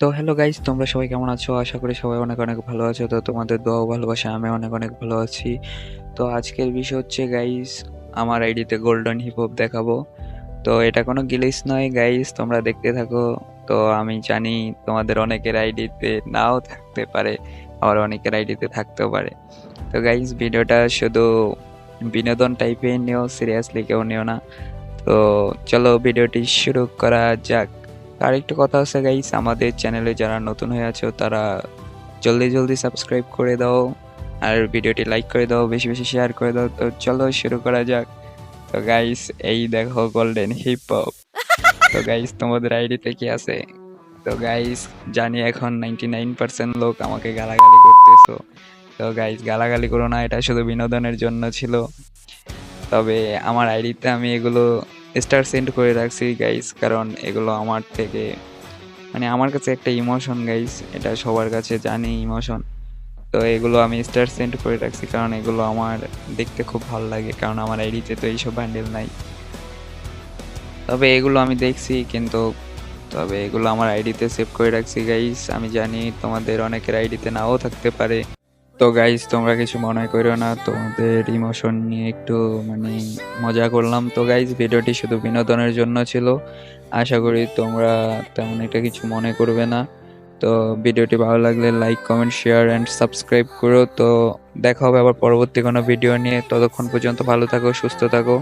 তো hello guys তোমরা সবাই কেমন আছো? আশা করি সবাই অনেক অনেক ভালো আছো। তো তোমাদের দোয়াও ভালোবাসা, আমি অনেক অনেক ভালো আছি। তো আজকের বিষয় হচ্ছে গাইস আমার আইডিতে গোল্ডেন হিপ হপ দেখাবো। তো এটা কোনো গিলিস নয় গাইস তোমরা দেখতে থাকো। তো আমি জানি তোমাদের অনেকের আইডিতে নাও থাকতে পারে, আবার অনেকের আইডিতে থাকতেও পারে। তো গাইস ভিডিওটা শুধু বিনোদন টাইপের নিও সিরিয়াসলি কেউ নিও না। তো চলো ভিডিওটি শুরু করা যাক। আর একটু কথা আছে গাইস আমাদের চ্যানেলে যারা নতুন হয়ে আছো, তারা জলদি জলদি সাবস্ক্রাইব করে দাও আর ভিডিওটি লাইক করে দাও, বেশি বেশি শেয়ার করে দাও। তো চলো শুরু করা যাক। তো গাইস এই দেখো গোল্ডেন হিপ হপ তো গাইস তোমাদের আইডিতে কি আছে? তো গাইস জানি এখন নাইনটি নাইন পার্সেন্ট লোক আমাকে গালাগালি করতেছো। তো গাইস গালাগালি করো না, এটা শুধু বিনোদনের জন্য ছিল। তবে আমার আইডিতে আমি এগুলো স্টার সেন্ড করে রাখছি গাইস কারণ এগুলো আমার থেকে মানে আমার কাছে একটা ইমোশন গাইস এটা সবার কাছে জানি ইমোশন তো এগুলো আমি স্টার সেন্ড করে রাখছি কারণ এগুলো আমার দেখতে খুব ভালো লাগে, কারণ আমার আইডিতে তো এইসব হ্যান্ডেল নাই। তবে এগুলো আমি দেখছি, কিন্তু তবে এগুলো আমার আইডিতে সেভ করে রাখছি গাইস আমি জানি তোমাদের অনেকের আইডিতে নাও থাকতে পারে। তো গাইজ তোমরা কিছু মনে করো না, তোমাদের ইমোশন নিয়ে একটু মানে মজা করলাম। তো গাইজ ভিডিওটি শুধু বিনোদনের জন্য ছিল। আশা করি তোমরা তেমন একটা কিছু মনে করবে না। তো ভিডিওটি ভালো লাগলে like comment share and subscribe করো। তো দেখা হবে আবার পরবর্তী কোনো ভিডিও নিয়ে। ততক্ষণ পর্যন্ত ভালো থাকো, সুস্থ থাকো।